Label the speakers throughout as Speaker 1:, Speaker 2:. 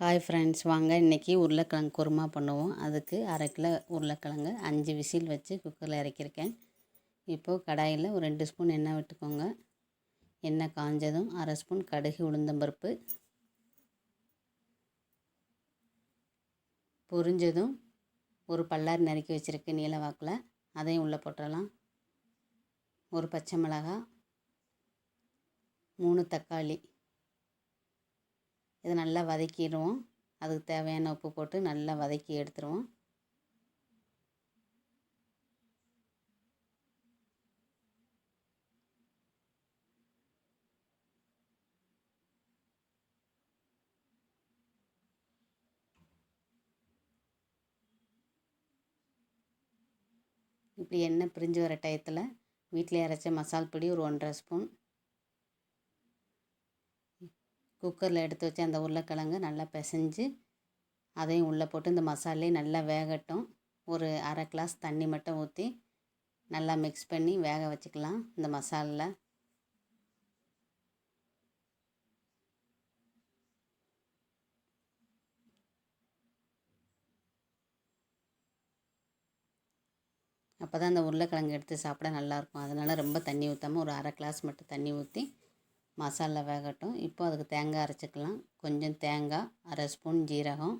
Speaker 1: Hi friends வாங்க. இன்றைக்கி உருளைக்கிழங்கு குருமா பண்ணுவோம். அதுக்கு அரை கிலோ உருளைக்கிழங்கு அஞ்சு விசில் வச்சு குக்கரில் இறக்கியிருக்கேன். இப்போது கடாயில் ஒரு ரெண்டு ஸ்பூன் எண்ணெய் விட்டுக்கோங்க. எண்ணெய் காஞ்சதும் அரை ஸ்பூன் கடுகு உளுந்தம்பருப்பு பொரிஞ்சதும் ஒரு பல்லாரி நறுக்கி வச்சுருக்கு நீல வாக்கில். அதையும் உள்ளே போட்டுடலாம் ஒரு பச்சை மிளகா மூணு தக்காளி. இதை நல்லா வதக்கிடுவோம். அதுக்கு தேவையான உப்பு போட்டு நல்லா வதக்கி எடுத்துருவோம். இப்படி எண்ணெய் பிரிஞ்சு வர டயத்தில் வீட்டில் அரைச்ச மசால் பொடி ஒரு ஒன்றரை ஸ்பூன் குக்கரில் எடுத்து வச்சு அந்த உருளைக்கிழங்கு நல்லா பிசைஞ்சு அதையும் உள்ளே போட்டு இந்த மசாலே நல்லா வேகட்டும். ஒரு அரை கிளாஸ் தண்ணி மட்டும் ஊற்றி நல்லா மிக்ஸ் பண்ணி வேக வச்சுக்கலாம் இந்த மசாலில் அப்போ தான் அந்த உருளைக்கிழங்கு எடுத்து சாப்பிட நல்லாயிருக்கும் அதனால் ரொம்ப தண்ணி ஊற்றாமல் ஒரு அரை கிளாஸ் மட்டும் தண்ணி ஊற்றி மசாலா வேகட்டும். இப்போ அதுக்கு தேங்காய் அரைச்சிக்கலாம். கொஞ்சம் தேங்காய் அரை ஸ்பூன் ஜீரகம்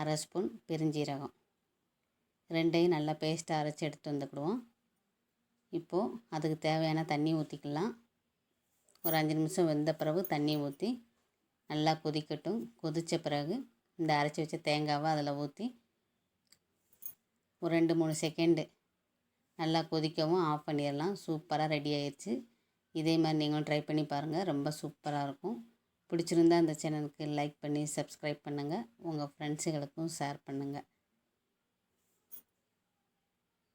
Speaker 1: அரை ஸ்பூன் பெருஞ்சீரகம். ரெண்டையும் நல்லா பேஸ்ட்டாக அரைச்சி எடுத்து வந்துக்கிடுவோம். இப்போது அதுக்கு தேவையான தண்ணி ஊற்றிக்கலாம் ஒரு அஞ்சு நிமிஷம் வெந்த பிறகு தண்ணி ஊற்றி நல்லா கொதிக்கட்டும். கொதித்த பிறகு இந்த அரைச்சி வச்ச தேங்காவை அதில் ஊற்றி ஒரு ரெண்டு மூணு செகண்டு நல்லா கொதிக்கவும் ஆஃப் பண்ணிடலாம். சூப்பராக ரெடி ஆயிடுச்சு. இதே மாதிரி நீங்களும் ட்ரை பண்ணி பாருங்கள் ரொம்ப சூப்பராக இருக்கும். பிடிச்சிருந்தா அந்த சேனலுக்கு லைக் பண்ணி சப்ஸ்கிரைப் பண்ணுங்கள் உங்கள் ஃப்ரெண்ட்ஸுகளுக்கும் ஷேர் பண்ணுங்கள்